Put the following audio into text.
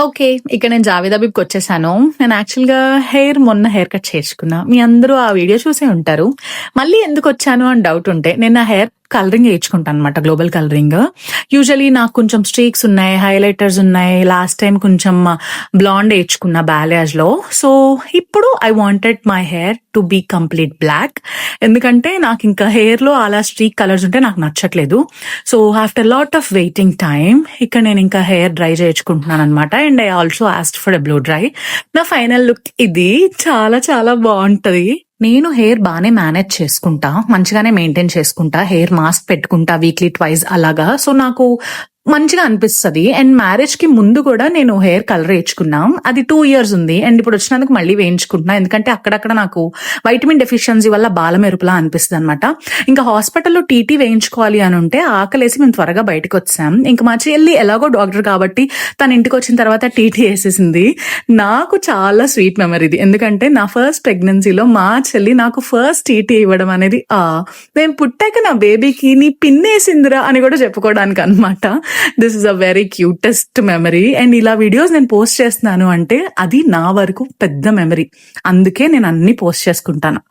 Okay. ఇక్కడ నేను జావేద్ అబీబ్కి వచ్చేసాను. నేను యాక్చువల్గా హెయిర్ మొన్న హెయిర్ కట్ చేసుకున్నా మీ అందరూ ఆ వీడియో చూసే ఉంటారు. మళ్ళీ ఎందుకు వచ్చాను అని డౌట్ ఉంటే నేను నా హెయిర్ కలరింగ్ వేయించుకుంటాను అనమాట గ్లోబల్ కలరింగ్ యూజువలీ నాకు కొంచెం స్ట్రీక్స్ ఉన్నాయి హైలైటర్స్ ఉన్నాయి లాస్ట్ టైం కొంచెం బ్లాండ్ వేయించుకున్న బ్యాలేజ్లో సో ఇప్పుడు I wanted my hair to be complete black ఎందుకంటే నాకు ఇంకా హెయిర్లో అలా స్ట్రీక్ కలర్స్ ఉంటే నాకు నచ్చట్లేదు. So after lot of waiting time ఇక్కడ నేను ఇంకా హెయిర్ డ్రై చేయించుకుంటున్నాను అనమాట and I also asked for a blow dry నా ఫైనల్ లుక్ ఇది. చాలా చాలా బాగుంటుంది. నేను హెయిర్ బాగానే మేనేజ్ చేసుకుంటా మంచిగానే మెయింటైన్ చేసుకుంటా హెయిర్ మాస్క్ పెట్టుకుంటా వీక్లీ ట్వైస్ అలాగా. సో నాకు మంచిగా అనిపిస్తుంది. అండ్ మ్యారేజ్కి ముందు కూడా నేను హెయిర్ కలర్ వేయించుకున్నాం. అది టూ ఇయర్స్ ఉంది. అండ్ ఇప్పుడు వచ్చినందుకు మళ్ళీ వేయించుకుంటున్నా. ఎందుకంటే అక్కడక్కడ నాకు వైటమిన్ డెఫిషియన్సీ వల్ల బాల మెరుపులా అనిపిస్తుంది అనమాట ఇంకా హాస్పిటల్లో టీటీ వేయించుకోవాలి అని ఉంటే ఆకలేసి మేము త్వరగా బయటకు వచ్చాం. ఇంకా మా చెల్లి ఎలాగో డాక్టర్ కాబట్టి తన ఇంటికి వచ్చిన తర్వాత టీటీ వేసేసింది. నాకు చాలా స్వీట్ మెమరీ ఇది. ఎందుకంటే నా ఫస్ట్ ప్రెగ్నెన్సీలో మా చెల్లి నాకు ఫస్ట్ టీటీ ఇవ్వడం అనేది ఆ నేను పుట్టాక నా బేబీకి నీ పిన్నేసిందిరా అని కూడా చెప్పుకోవడానికి అనమాట this is a very cutest memory and ఇలా వీడియోస్ నేను పోస్ట్ చేస్తున్నాను అంటే అది నా వరకు పెద్ద మెమరీ అందుకే నేను అన్ని పోస్ట్ చేసుకుంటాను.